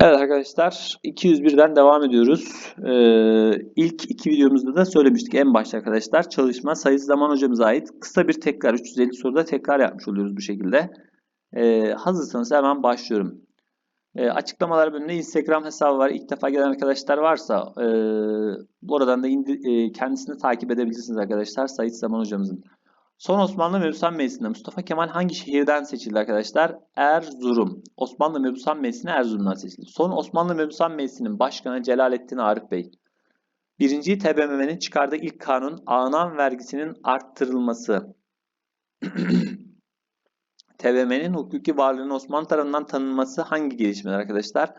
Evet arkadaşlar 201'den devam ediyoruz. Ee, ilk iki videomuzda da söylemiştik en başta arkadaşlar. Çalışma sayısı zaman hocamıza ait kısa bir tekrar 350 soruda tekrar yapmış oluyoruz bu şekilde. Ee, hazırsanız hemen başlıyorum. Ee, açıklamalar bölümünde Instagram hesabı var. İlk defa gelen arkadaşlar varsa e, buradan da indi, e, kendisini takip edebilirsiniz arkadaşlar. Sayıs Zaman hocamızın. Son Osmanlı Mebusan Meclisi'nde Mustafa Kemal hangi şehirden seçildi arkadaşlar? Erzurum. Osmanlı Mebusan Meclisi'ne Erzurum'dan seçildi. Son Osmanlı Mebusan Meclisi'nin başkanı Celalettin Arif Bey. Birinci TBMM'nin çıkardığı ilk kanun ağınan vergisinin arttırılması. TBMM'nin hukuki varlığının Osmanlı tarafından tanınması hangi gelişmeler arkadaşlar?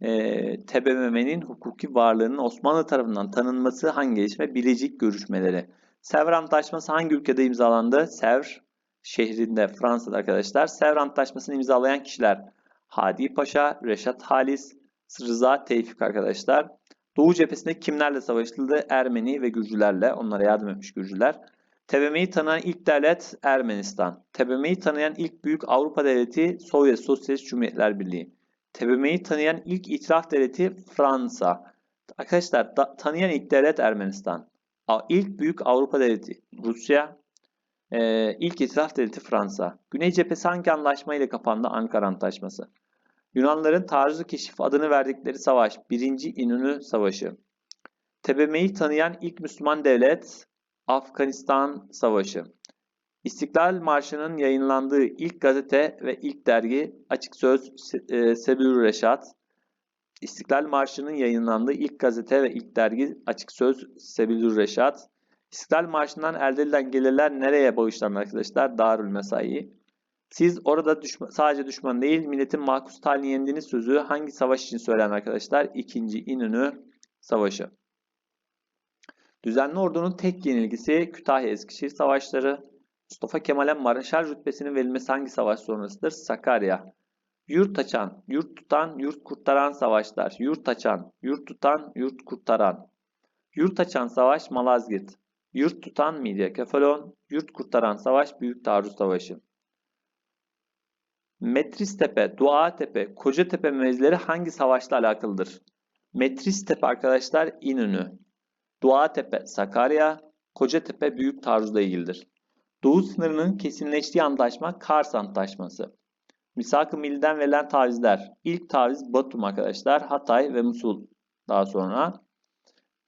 Ee, TBMM'nin hukuki varlığının Osmanlı tarafından tanınması hangi gelişme? Bilecik görüşmeleri. Sevr Antlaşması hangi ülkede imzalandı? Sevr şehrinde Fransa'da arkadaşlar. Sevr Antlaşması'nı imzalayan kişiler Hadi Paşa, Reşat Halis, Rıza Tevfik arkadaşlar. Doğu cephesinde kimlerle savaşıldı? Ermeni ve Gürcülerle. Onlara yardım etmiş Gürcüler. TBMM'yi tanıyan ilk devlet Ermenistan. TBMM'yi tanıyan ilk büyük Avrupa devleti Sovyet Sosyalist Cumhuriyetler Birliği. TBMM'yi tanıyan ilk itiraf devleti Fransa. Arkadaşlar da, tanıyan ilk devlet Ermenistan. İlk büyük Avrupa devleti Rusya, e, ilk itiraf devleti Fransa. Güney cephesi hangi anlaşma ile kapandı? Ankara Antlaşması. Yunanların taarruzu keşif adını verdikleri savaş 1. İnönü Savaşı. TBMM'yi tanıyan ilk Müslüman devlet Afganistan Savaşı. İstiklal Marşı'nın yayınlandığı ilk gazete ve ilk dergi Açık Söz e, Sebül Reşat. İstiklal Marşı'nın yayınlandığı ilk gazete ve ilk dergi Açık Söz Sebilür Reşat. İstiklal Marşı'ndan elde edilen gelirler nereye bağışlanır arkadaşlar? Darül Mesai. Siz orada düşman, sadece düşman değil milletin makus talini yendiğiniz sözü hangi savaş için söylen arkadaşlar? İkinci İnönü Savaşı. Düzenli ordunun tek yenilgisi Kütahya-Eskişehir Savaşları. Mustafa Kemal'e Maraşal rütbesinin verilmesi hangi savaş sonrasıdır? Sakarya. Yurt açan, yurt tutan, yurt kurtaran savaşlar. Yurt açan, yurt tutan, yurt kurtaran. Yurt açan savaş Malazgirt. Yurt tutan Midye Kefalon. Yurt kurtaran savaş Büyük Taarruz Savaşı. Metristepe, Duatepe, Kocatepe mevzileri hangi savaşla alakalıdır? Metristepe arkadaşlar İnönü. Duatepe Sakarya, Kocatepe Büyük Taarruz'la ilgilidir. Doğu sınırının kesinleştiği antlaşma Kars Antlaşması. Misak-ı Milli'den verilen tavizler. İlk taviz Batum arkadaşlar. Hatay ve Musul daha sonra.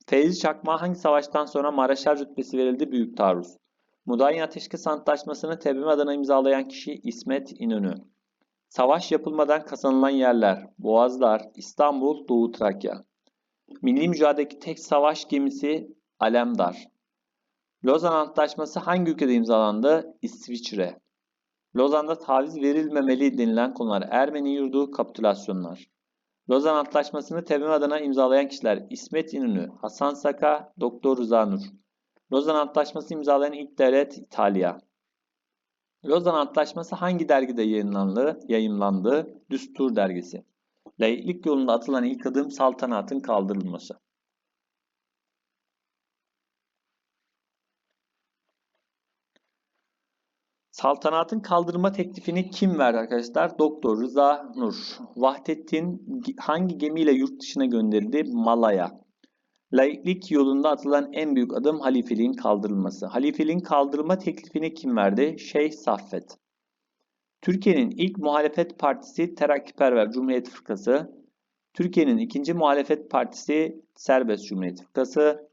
Feyzi Çakma hangi savaştan sonra Maraşal rütbesi verildi? Büyük taarruz. Mudanya Ateşkes Antlaşması'nı TBMM adına imzalayan kişi İsmet İnönü. Savaş yapılmadan kazanılan yerler. Boğazlar, İstanbul, Doğu Trakya. Milli mücadeledeki tek savaş gemisi Alemdar. Lozan Antlaşması hangi ülkede imzalandı? İsviçre. Lozan'da taviz verilmemeli denilen konular Ermeni yurdu kapitülasyonlar. Lozan Antlaşması'nı TBMM adına imzalayan kişiler İsmet İnönü, Hasan Saka, Doktor Rıza Nur. Lozan Antlaşması imzalayan ilk devlet İtalya. Lozan Antlaşması hangi dergide yayınlandı? yayınlandı? Düstur dergisi. Laiklik yolunda atılan ilk adım saltanatın kaldırılması. Saltanatın kaldırma teklifini kim verdi arkadaşlar? Doktor Rıza Nur. Vahdettin hangi gemiyle yurt dışına gönderildi? Malaya. Laiklik yolunda atılan en büyük adım halifeliğin kaldırılması. Halifeliğin kaldırılma teklifini kim verdi? Şeyh Saffet. Türkiye'nin ilk muhalefet partisi Terakkiperver Cumhuriyet Fırkası. Türkiye'nin ikinci muhalefet partisi Serbest Cumhuriyet Fırkası.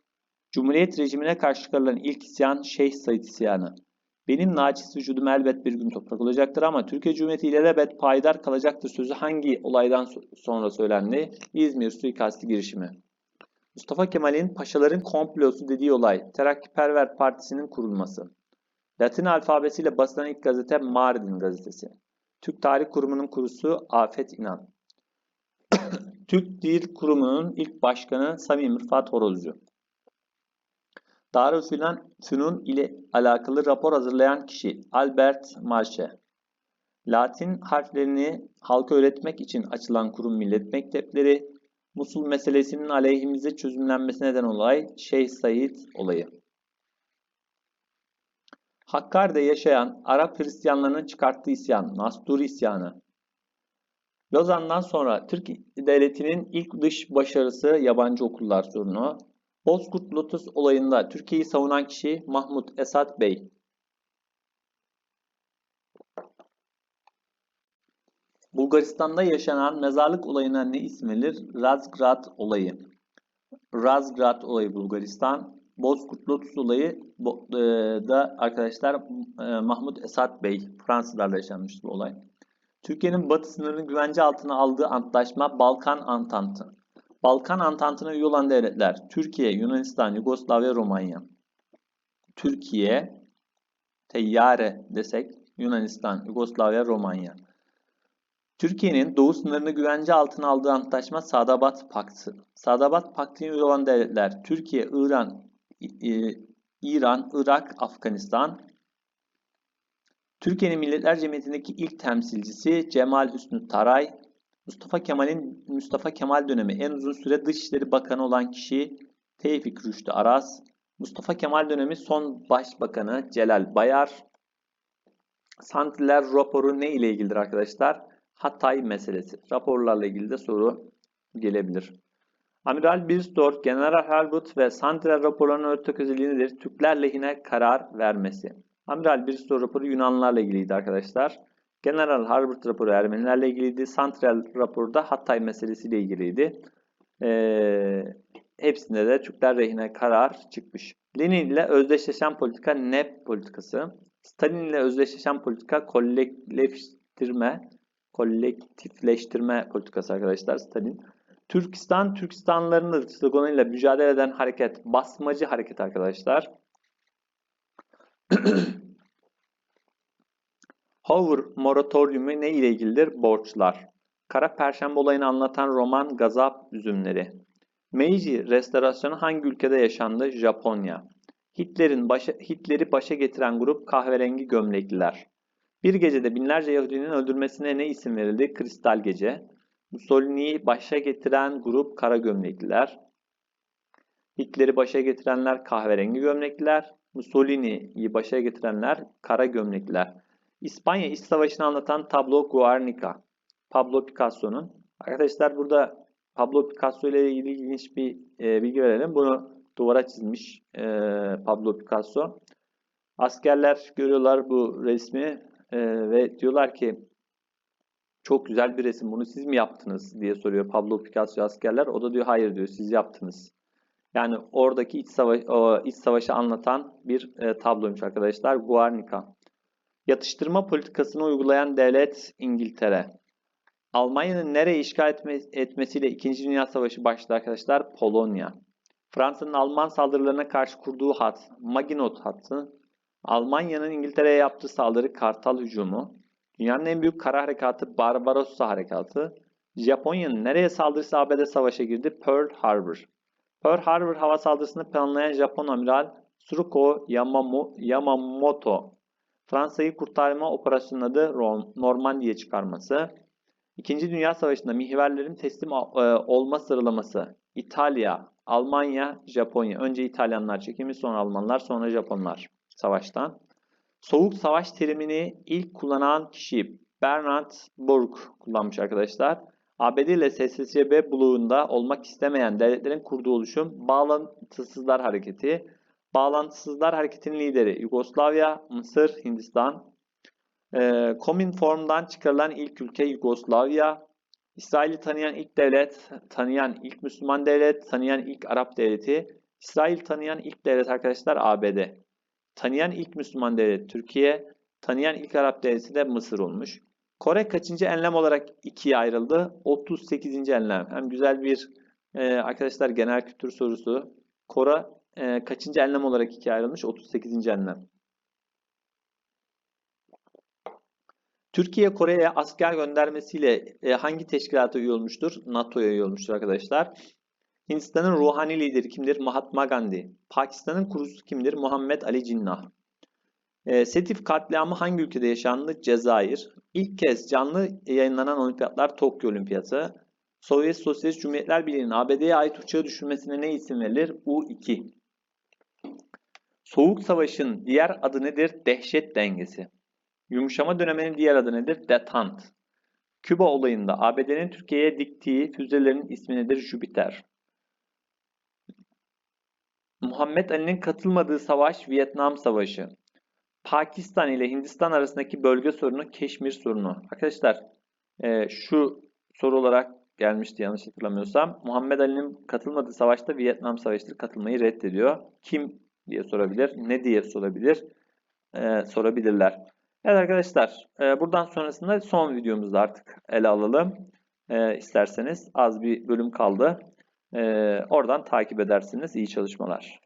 Cumhuriyet rejimine karşı çıkarılan ilk isyan Şeyh Said isyanı. Benim naçiz vücudum elbet bir gün toprak olacaktır ama Türkiye Cumhuriyeti ilelebet payidar kalacaktır sözü hangi olaydan sonra söylendi? İzmir suikasti girişimi. Mustafa Kemal'in paşaların komplosu dediği olay Terakkiperver Partisi'nin kurulması. Latin alfabesiyle basılan ilk gazete Mardin gazetesi. Türk Tarih Kurumu'nun kurusu Afet İnan. Türk Dil Kurumu'nun ilk başkanı Samim Rıfat Horozcu. Darülfünun ile alakalı rapor hazırlayan kişi Albert Marche. Latin harflerini halka öğretmek için açılan kurum millet mektepleri, Musul meselesinin aleyhimize çözümlenmesi neden olay Şeyh Said olayı. Hakkari'de yaşayan Arap Hristiyanlarının çıkarttığı isyan, Nastur isyanı. Lozan'dan sonra Türk Devleti'nin ilk dış başarısı yabancı okullar sorunu. Bozkurt Lotus olayında Türkiye'yi savunan kişi Mahmut Esat Bey. Bulgaristan'da yaşanan mezarlık olayına ne verilir? Razgrad olayı. Razgrad olayı Bulgaristan. Bozkurt Lotus olayı e, da arkadaşlar e, Mahmut Esat Bey Fransızlarla yaşanmış bu olay. Türkiye'nin batı sınırını güvence altına aldığı antlaşma Balkan Antantı. Balkan Antantı'na üye olan devletler Türkiye, Yunanistan, Yugoslavya, Romanya. Türkiye, Teyyare desek Yunanistan, Yugoslavya, Romanya. Türkiye'nin doğu sınırını güvence altına aldığı antlaşma Sadabat Paktı. Sadabat Paktı'na üye olan devletler Türkiye, İran, İran, Irak, Afganistan. Türkiye'nin Milletler Cemiyeti'ndeki ilk temsilcisi Cemal Hüsnü Taray. Mustafa Kemal'in Mustafa Kemal dönemi en uzun süre Dışişleri Bakanı olan kişi Tevfik Rüştü Aras. Mustafa Kemal dönemi son başbakanı Celal Bayar. Santiler raporu ne ile ilgilidir arkadaşlar? Hatay meselesi. Raporlarla ilgili de soru gelebilir. Amiral Birstor, General Halbut ve Santiler raporlarının ortak özelliği nedir? Türkler lehine karar vermesi. Amiral Birstor raporu Yunanlılarla ilgiliydi arkadaşlar. General Harbut raporu Ermenilerle ilgiliydi. Santral raporu da Hatay meselesiyle ilgiliydi. Ee, hepsinde de Türkler lehine karar çıkmış. Lenin ile özdeşleşen politika ne politikası? Stalin ile özdeşleşen politika kolektifleştirme, kolektifleştirme politikası arkadaşlar Stalin. Türkistan, Türkistanlıların sloganıyla mücadele eden hareket, basmacı hareket arkadaşlar. Hoover moratoriumu ne ile ilgilidir? Borçlar. Kara Perşembe olayını anlatan roman Gazap Üzümleri. Meiji restorasyonu hangi ülkede yaşandı? Japonya. Hitler'in başa, Hitler'i başa getiren grup kahverengi gömlekliler. Bir gecede binlerce Yahudinin öldürmesine ne isim verildi? Kristal Gece. Mussolini'yi başa getiren grup kara gömlekliler. Hitler'i başa getirenler kahverengi gömlekliler. Mussolini'yi başa getirenler kara gömlekliler. İspanya İç Savaşı'nı anlatan tablo Guernica. Pablo Picasso'nun. Arkadaşlar burada Pablo Picasso ile ilgili ilginç bir e, bilgi verelim. Bunu duvara çizmiş e, Pablo Picasso. Askerler görüyorlar bu resmi e, ve diyorlar ki çok güzel bir resim bunu siz mi yaptınız diye soruyor Pablo Picasso askerler. O da diyor hayır diyor siz yaptınız. Yani oradaki iç, savaş, o iç savaşı anlatan bir e, tabloymuş arkadaşlar. Guernica. Yatıştırma politikasını uygulayan devlet İngiltere. Almanya'nın nereye işgal etme, etmesiyle 2. Dünya Savaşı başladı arkadaşlar? Polonya. Fransa'nın Alman saldırılarına karşı kurduğu hat, Maginot hattı. Almanya'nın İngiltere'ye yaptığı saldırı Kartal hücumu. Dünyanın en büyük kara harekatı Barbarossa harekatı. Japonya'nın nereye saldırısı ABD savaşa girdi? Pearl Harbor. Pearl Harbor hava saldırısını planlayan Japon amiral Tsuruko Yamamoto. Fransa'yı kurtarma operasyonunun adı Normandiya çıkarması. İkinci Dünya Savaşı'nda mihverlerin teslim e, olma sıralaması. İtalya, Almanya, Japonya. Önce İtalyanlar çekilmiş, sonra Almanlar, sonra Japonlar savaştan. Soğuk savaş terimini ilk kullanan kişi Bernard Burke kullanmış arkadaşlar. ABD ile SSCB bloğunda olmak istemeyen devletlerin kurduğu oluşum Bağlantısızlar Hareketi. Bağlantısızlar Hareketi'nin lideri Yugoslavya, Mısır, Hindistan. Ee, Kominform'dan çıkarılan ilk ülke Yugoslavya. İsrail'i tanıyan ilk devlet, tanıyan ilk Müslüman devlet, tanıyan ilk Arap devleti. İsrail tanıyan ilk devlet arkadaşlar ABD. Tanıyan ilk Müslüman devlet Türkiye. Tanıyan ilk Arap devleti de Mısır olmuş. Kore kaçıncı enlem olarak ikiye ayrıldı? 38. enlem. Hem güzel bir e, arkadaşlar genel kültür sorusu. Kore e, kaçıncı enlem olarak ikiye ayrılmış? 38. enlem. Türkiye Kore'ye asker göndermesiyle e, hangi teşkilata üye olmuştur? NATO'ya üye olmuştur arkadaşlar. Hindistan'ın ruhani lideri kimdir? Mahatma Gandhi. Pakistan'ın kurucusu kimdir? Muhammed Ali Cinnah. E, Setif katliamı hangi ülkede yaşandı? Cezayir. İlk kez canlı yayınlanan olimpiyatlar Tokyo Olimpiyatı. Sovyet Sosyalist Cumhuriyetler Birliği'nin ABD'ye ait uçağı düşürmesine ne isim verilir? U-2. Soğuk Savaş'ın diğer adı nedir? Dehşet dengesi. Yumuşama döneminin diğer adı nedir? Detant. Küba olayında ABD'nin Türkiye'ye diktiği füzelerin ismi nedir? Jüpiter. Muhammed Ali'nin katılmadığı savaş Vietnam Savaşı. Pakistan ile Hindistan arasındaki bölge sorunu Keşmir sorunu. Arkadaşlar e, şu soru olarak gelmişti yanlış hatırlamıyorsam. Muhammed Ali'nin katılmadığı savaşta Vietnam Savaşı'dır katılmayı reddediyor. Kim diye sorabilir, ne diye sorabilir, e, sorabilirler. Evet arkadaşlar e, buradan sonrasında son videomuzda artık ele alalım. E, isterseniz az bir bölüm kaldı. E, oradan takip edersiniz. İyi çalışmalar.